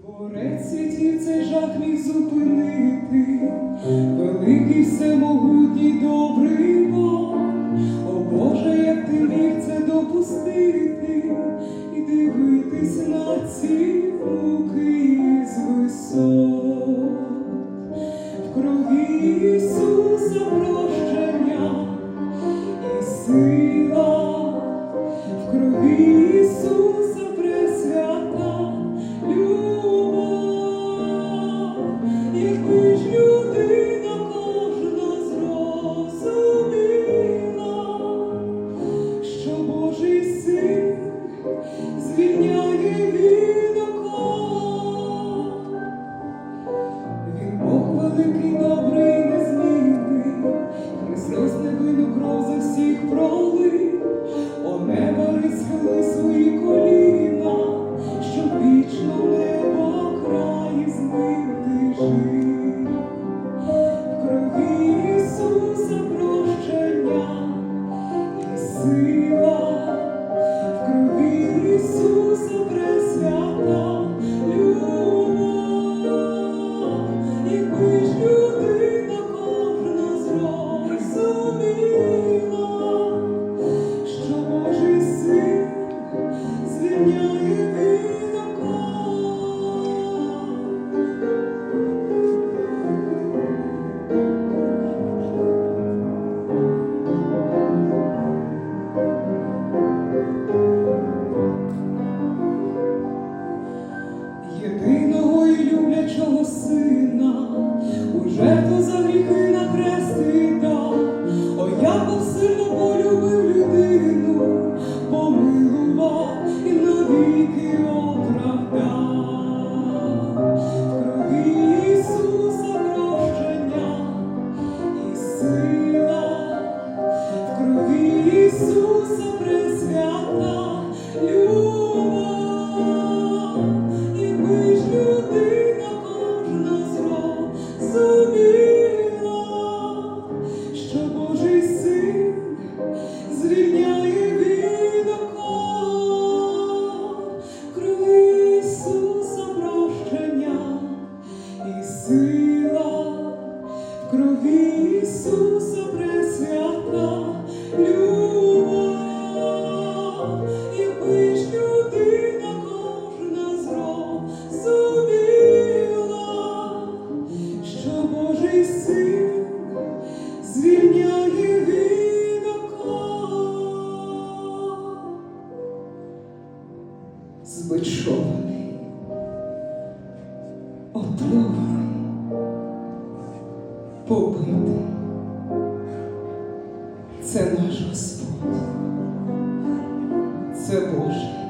Творець світів цей жах міг зупинити, великий всемогутній добрий Бог. О Боже, як ти міг це допустити, і дивитись на ці муки з висот. В крові Ісуса прощення ти єдиного і люблячого сина, у жертву за гріхи на Ісуса пресвята любов, якби ж людина кожна зрозуміла, що Божий син звільняє від оков. Збичований, опльований, побитий. Це наш Господь, це Боже